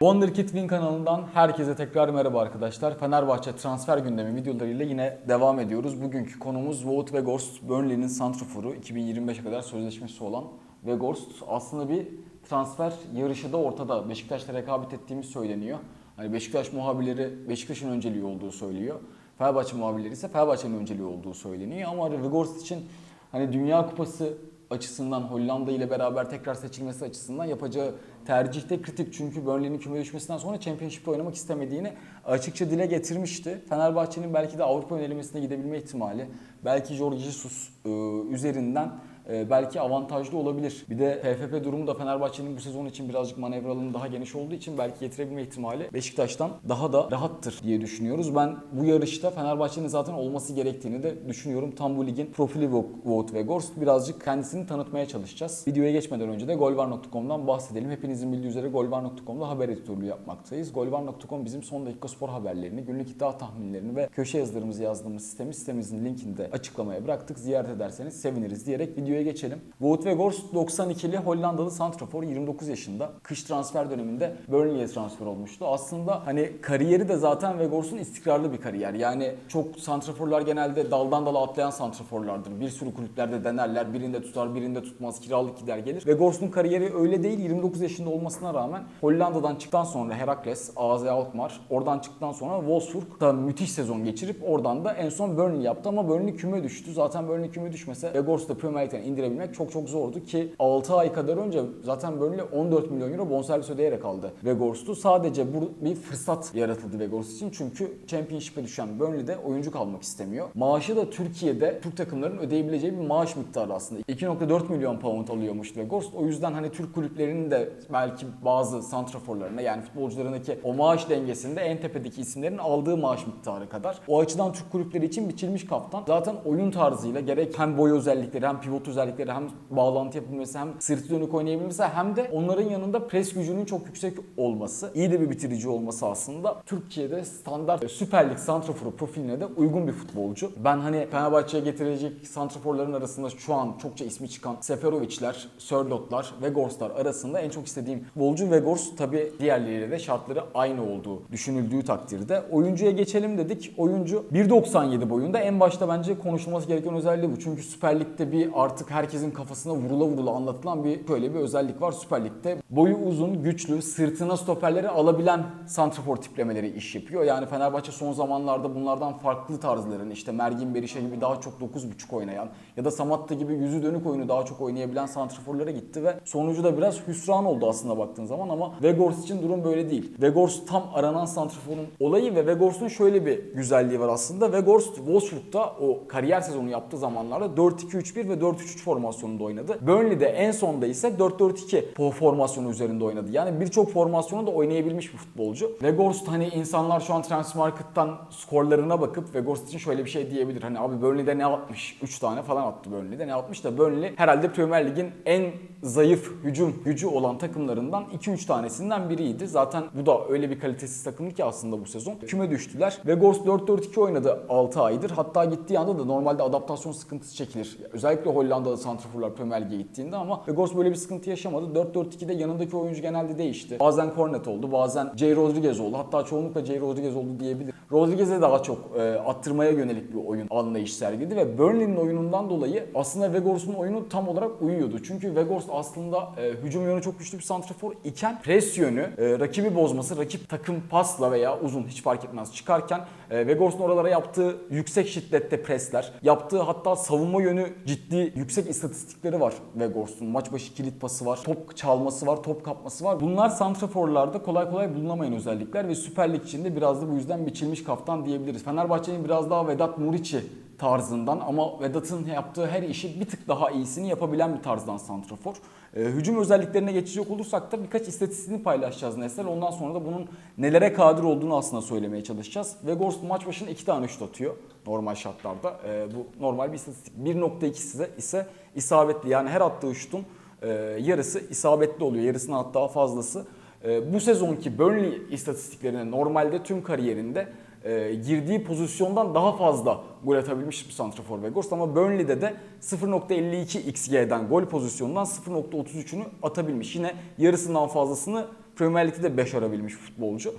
Wonderkid Win kanalından herkese tekrar merhaba arkadaşlar. Fenerbahçe transfer gündemi videolarıyla yine devam ediyoruz. Bugünkü konumuz Wout Weghorst, Burnley'nin santroforu 2025'e kadar sözleşmesi olan Weghorst. Aslında bir transfer yarışı da ortada. Beşiktaş'la rekabet ettiğimiz söyleniyor. Hani Beşiktaş muhabirleri Beşiktaş'ın önceliği olduğu söylüyor. Fenerbahçe muhabirleri ise Fenerbahçe'nin önceliği olduğu söyleniyor. Ama Weghorst için hani Dünya Kupası açısından Hollanda ile beraber tekrar seçilmesi açısından yapacağı tercih de kritik. Çünkü Burnley'nin küme düşmesinden sonra Championship'te oynamak istemediğini açıkça dile getirmişti. Fenerbahçe'nin belki de Avrupa yönelimesine gidebilme ihtimali, belki Jorge Jesus e, üzerinden e, belki avantajlı olabilir. Bir de PFF durumu da Fenerbahçe'nin bu sezon için birazcık manevra alanı daha geniş olduğu için belki getirebilme ihtimali Beşiktaş'tan daha da rahattır diye düşünüyoruz. Ben bu yarışta Fenerbahçe'nin zaten olması gerektiğini de düşünüyorum. Tam bu ligin profili Wout ve Gorst birazcık kendisini tanıtmaya çalışacağız. Videoya geçmeden önce de golvar.com'dan bahsedelim. Hepinizin bildiği üzere golvar.com'da haber editörlüğü yapmaktayız. Golvar.com bizim son dakika spor haberlerini, günlük iddia tahminlerini ve köşe yazılarımızı yazdığımız sistemi sitemizin linkini de açıklamaya bıraktık. Ziyaret ederseniz seviniriz diyerek videoya geçelim. Wout Weghorst 92'li Hollandalı santrafor 29 yaşında. Kış transfer döneminde Burnley'e transfer olmuştu. Aslında hani kariyeri de zaten Weghorst'un istikrarlı bir kariyer. Yani çok santraforlar genelde daldan dala atlayan santraforlardır. Bir sürü kulüplerde denerler. Birinde tutar, birinde tutmaz. Kiralık gider gelir. Weghorst'un kariyeri öyle değil. 29 yaşında olmasına rağmen Hollanda'dan çıktıktan sonra Herakles, AZ Alkmaar, oradan çıktıktan sonra Wolfsburg'da müthiş sezon geçirip oradan da en son Burnley yaptı ama Burnley küme düştü. Zaten Burnley küme düşmese Weghorst'u da Premier Lig'den indirebilmek çok çok zordu ki 6 ay kadar önce zaten Burnley 14 milyon euro bonservis ödeyerek aldı Weghorst'u. Sadece bu bir fırsat yaratıldı Weghorst için çünkü Championship'e düşen Burnley'de oyuncu kalmak istemiyor. Maaşı da Türkiye'de Türk takımlarının ödeyebileceği bir maaş miktarı aslında. 2.4 milyon pound alıyormuş Weghorst. O yüzden hani Türk kulüplerinin de belki bazı santraforlarına yani futbolcularındaki o maaş dengesinde en tepedeki isimlerin aldığı maaş miktarı kadar. O açıdan Türk kulüpleri için biçilmiş kaftan. Zaten oyun tarzıyla gerek hem boy özellikleri hem pivot özellikleri hem bağlantı yapabilmesi hem sırtı dönük oynayabilmesi hem de onların yanında pres gücünün çok yüksek olması, iyi de bir bitirici olması aslında Türkiye'de standart e, Süper Lig santraforu profiline de uygun bir futbolcu. Ben hani Fenerbahçe'ye getirecek santraforların arasında şu an çokça ismi çıkan Seferovic'ler, Sörlot'lar, Vegors'lar arasında en çok istediğim futbolcu Vegors tabi diğerleriyle de şartları aynı olduğu düşünüldüğü takdirde. Oyuncuya geçelim dedik. Oyuncu 1.97 boyunda. En başta bence konuşulması gereken özelliği bu. Çünkü Süper Lig'de bir artık herkesin kafasına vurula vurula anlatılan bir böyle bir özellik var Süper Lig'de. Boyu uzun, güçlü, sırtına stoperleri alabilen santrafor tiplemeleri iş yapıyor. Yani Fenerbahçe son zamanlarda bunlardan farklı tarzların işte Mergin Berisha gibi daha çok 9.5 oynayan ya da Samatta gibi yüzü dönük oyunu daha çok oynayabilen santraforlara gitti ve sonucu da biraz hüsran oldu aslında baktığın zaman ama Vegors için durum böyle değil. Vegors tam aranan santraforun olayı ve Vegors'un şöyle bir güzelliği var aslında. Vegors Wolfsburg'da o kariyer sezonu yaptığı zamanlarda 4-2-3-1 ve 4-3-3 formasyonunda oynadı. Burnley'de en sonda ise 4-4-2 formasyonu üzerinde oynadı. Yani birçok formasyonu da oynayabilmiş bir futbolcu. Vegors hani insanlar şu an Transfermarkt'tan skorlarına bakıp Vegors için şöyle bir şey diyebilir. Hani abi Burnley'de ne atmış? 3 tane falan attı Burnley'de. Ne atmış da Burnley herhalde Premier Lig'in en zayıf hücum gücü olan takımlarından 2-3 tanesinden biriydi. Zaten bu da öyle bir kalitesiz takımdı ki aslında bu sezon. Küme düştüler. Vegors 4-4-2 oynadı 6 aydır. Hatta gittiği anda da normalde adaptasyon sıkıntısı çekilir. Özellikle Hollanda'da santraforlar Premier Lig'e gittiğinde ama Vegors böyle bir sıkıntı yaşamadı. 4-4-2'de yanındaki oyuncu genelde değişti. Bazen Cornet oldu, bazen J. Rodriguez oldu. Hatta çoğunlukla J. Rodriguez oldu diyebilir. Rodriguez'e daha çok e, attırmaya yönelik bir oyun anlayış sergiledi ve Burnley'nin oyunundan dolayı aslında Vegors'un oyunu tam olarak uyuyordu. Çünkü Vegors aslında e, hücum yönü çok güçlü bir santrafor iken pres yönü, e, rakibi bozması, rakip takım pasla veya uzun hiç fark etmez çıkarken e, Vegors'un oralara yaptığı yüksek şiddette presler, yaptığı hatta savunma yönü ciddi yüksek istatistikleri var Vegors'un. Maç başı kilit pası var, top çalması var, top kapması var. Bunlar santraforlarda kolay kolay bulunamayan özellikler ve Süper Lig içinde biraz da bu yüzden biçilmiş kaftan diyebiliriz. Fenerbahçe'nin biraz daha Vedat Muriç'i tarzından ama Vedat'ın yaptığı her işi bir tık daha iyisini yapabilen bir tarzdan santrafor. Ee, hücum özelliklerine geçecek olursak da birkaç istatistiğini paylaşacağız Nesler. Ondan sonra da bunun nelere kadir olduğunu aslında söylemeye çalışacağız. Vegors maç başına 2 tane şut atıyor normal şartlarda. Ee, bu normal bir istatistik. 1.2 ise, ise isabetli yani her attığı şutun e, yarısı isabetli oluyor. Yarısının hatta fazlası. E, bu sezonki Burnley istatistiklerine normalde tüm kariyerinde e, girdiği pozisyondan daha fazla gol atabilmiş bir santrafor Weghorst ama Burnley'de de 0.52 XG'den gol pozisyonundan 0.33'ünü atabilmiş. Yine yarısından fazlasını Premier Lig'de de başarabilmiş futbolcu.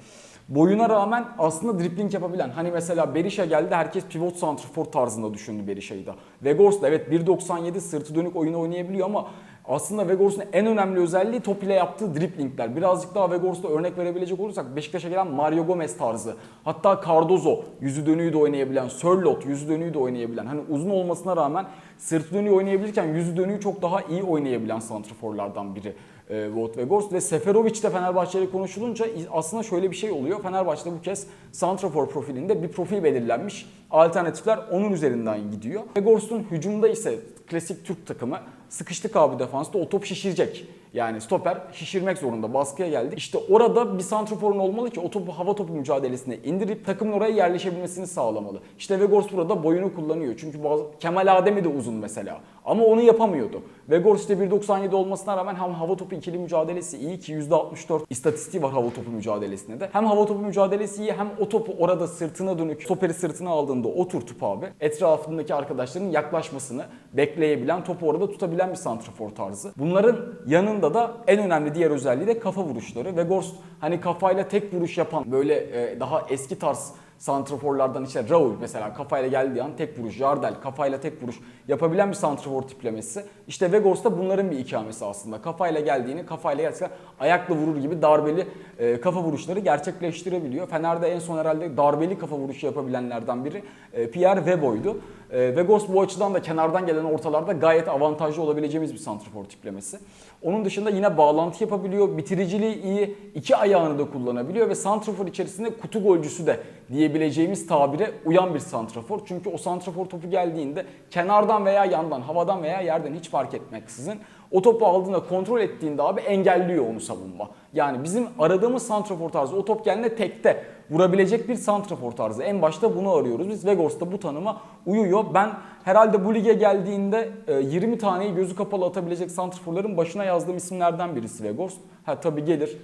Boyuna rağmen aslında dribling yapabilen. Hani mesela Berisha geldi herkes pivot santrafor tarzında düşündü Berisha'yı da. Weghorst da evet 1.97 sırtı dönük oyunu oynayabiliyor ama aslında Weghorst'un en önemli özelliği top ile yaptığı driplingler. Birazcık daha Weghorst'a örnek verebilecek olursak Beşiktaş'a gelen Mario Gomez tarzı. Hatta Cardozo yüzü dönüğü de oynayabilen, Sörloth yüzü dönüğü de oynayabilen. Hani uzun olmasına rağmen sırtı dönüğü oynayabilirken yüzü dönüğü çok daha iyi oynayabilen santraforlardan biri. e, Wout Weghorst ve Seferovic de Fenerbahçe ile konuşulunca aslında şöyle bir şey oluyor. Fenerbahçe'de bu kez santrafor profilinde bir profil belirlenmiş. Alternatifler onun üzerinden gidiyor. Weghorst'un hücumda ise klasik Türk takımı sıkıştık abi defansta o top şişirecek. Yani stoper şişirmek zorunda. Baskıya geldik. İşte orada bir santraforun olmalı ki o topu hava topu mücadelesine indirip takımın oraya yerleşebilmesini sağlamalı. İşte Weghorst burada boyunu kullanıyor. Çünkü bazı, Kemal Ademi de uzun mesela. Ama onu yapamıyordu. Weghorst işte 1.97 olmasına rağmen hem hava topu ikili mücadelesi iyi ki %64 istatistiği var hava topu mücadelesinde de. Hem hava topu mücadelesi iyi hem o topu orada sırtına dönük stoperi sırtına aldığında oturtup abi etrafındaki arkadaşların yaklaşmasını bekleyebilen topu orada tutabilen bir santrafor tarzı. Bunların yanında da en önemli diğer özelliği de kafa vuruşları. Weghorst hani kafayla tek vuruş yapan böyle e, daha eski tarz santraforlardan işte Raul mesela kafayla geldiği an tek vuruş, Jardel kafayla tek vuruş yapabilen bir santrafor tiplemesi. İşte Weghorst da bunların bir ikamesi aslında. Kafayla geldiğini kafayla gerçekten ayakla vurur gibi darbeli e, kafa vuruşları gerçekleştirebiliyor. Fener'de en son herhalde darbeli kafa vuruşu yapabilenlerden biri e, Pierre Webo'ydu. E, Weghorst bu açıdan da kenardan gelen ortalarda gayet avantajlı olabileceğimiz bir santrafor tiplemesi. Onun dışında yine bağlantı yapabiliyor, bitiriciliği iyi, iki ayağını da kullanabiliyor ve santrafor içerisinde kutu golcüsü de diyebileceğimiz tabire uyan bir santrafor. Çünkü o santrafor topu geldiğinde kenardan veya yandan, havadan veya yerden hiç fark etmeksizin o topu aldığında kontrol ettiğinde abi engelliyor onu savunma. Yani bizim aradığımız santrafor tarzı o top geldiğinde tekte vurabilecek bir santrafor tarzı. En başta bunu arıyoruz. Biz Vegors'ta bu tanıma uyuyor. Ben herhalde bu lige geldiğinde e, 20 taneyi gözü kapalı atabilecek santraforların başına yazdığım isimlerden birisi Vegors. Ha tabii gelir.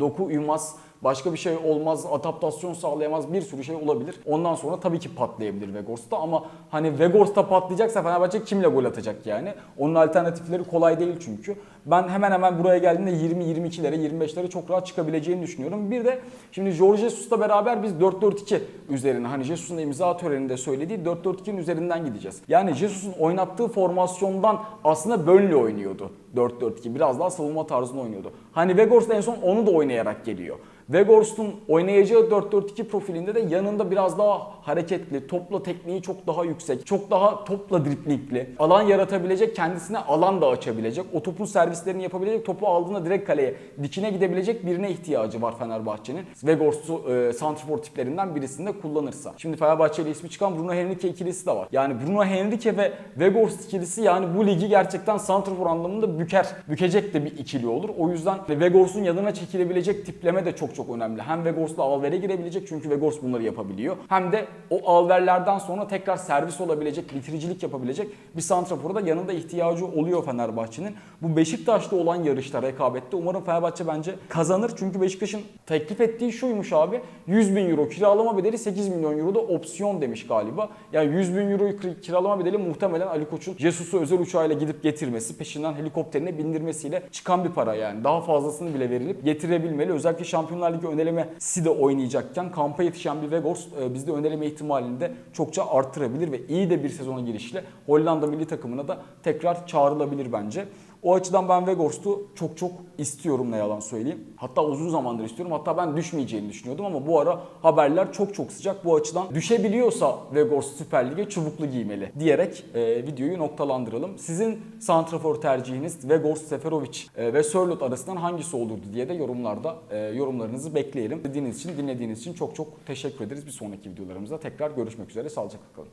Doku uymaz, başka bir şey olmaz, adaptasyon sağlayamaz bir sürü şey olabilir. Ondan sonra tabii ki patlayabilir Vegors'ta ama hani Vegors'ta patlayacaksa Fenerbahçe kimle gol atacak yani? Onun alternatifleri kolay değil çünkü. Ben hemen hemen buraya geldiğinde 20-22'lere, 25'lere çok rahat çıkabileceğini düşünüyorum. Bir de şimdi Jorge Jesus'la beraber biz 4-4-2 üzerine hani Jesus'un imza töreninde söylediği 4-4-2'nin üzerinden gideceğiz. Yani Jesus'un oynattığı formasyondan aslında Burnley oynuyordu 4-4-2. Biraz daha savunma tarzında oynuyordu. Hani Weghorst en son onu da oynayarak geliyor. Weghorst'un oynayacağı 4-4-2 profilinde de yanında biraz daha hareketli, topla tekniği çok daha yüksek, çok daha topla driplingli, alan yaratabilecek, kendisine alan da açabilecek, o topun servislerini yapabilecek, topu aldığında direkt kaleye dikine gidebilecek birine ihtiyacı var Fenerbahçe'nin. Weghorst'u e, santrfor tiplerinden birisinde kullanırsa. Şimdi Fenerbahçe ile ismi çıkan Bruno Henrique ikilisi de var. Yani Bruno Henrique ve Weghorst ikilisi yani bu ligi gerçekten santrfor anlamında büker, bükecek de bir ikili olur. O yüzden Weghorst'un yanına çekilebilecek tipleme de çok çok önemli. Hem Weghorst'la alvere girebilecek çünkü Weghorst bunları yapabiliyor. Hem de o alverlerden sonra tekrar servis olabilecek, bitiricilik yapabilecek bir santrafora da yanında ihtiyacı oluyor Fenerbahçe'nin. Bu Beşiktaş'ta olan yarışta, rekabette umarım Fenerbahçe bence kazanır. Çünkü Beşiktaş'ın teklif ettiği şuymuş abi. 100 bin euro kiralama bedeli 8 milyon euro da opsiyon demiş galiba. Yani 100 bin kir- kiralama bedeli muhtemelen Ali Koç'un Jesus'u özel uçağıyla gidip getirmesi, peşinden helikopterine bindirmesiyle çıkan bir para yani. Daha fazlasını bile verilip getirebilmeli. Özellikle Şampiyonlar Ligi önelemesi de oynayacakken kampa yetişen bir Weghorst e, bizde öneleme ihtimalini de çokça arttırabilir ve iyi de bir sezona girişle Hollanda milli takımına da tekrar çağrılabilir bence. O açıdan ben Weghorst'u çok çok istiyorum ne yalan söyleyeyim. Hatta uzun zamandır istiyorum. Hatta ben düşmeyeceğini düşünüyordum ama bu ara haberler çok çok sıcak. Bu açıdan düşebiliyorsa Weghorst Süper Lig'e çubuklu giymeli diyerek e, videoyu noktalandıralım. Sizin santrafor tercihiniz Weghorst, Seferovic e, ve Sörloth arasından hangisi olurdu diye de yorumlarda e, yorumlarınızı bekleyelim. Dinlediğiniz için, dinlediğiniz için çok çok teşekkür ederiz. Bir sonraki videolarımızda tekrar görüşmek üzere. Sağlıcakla kalın.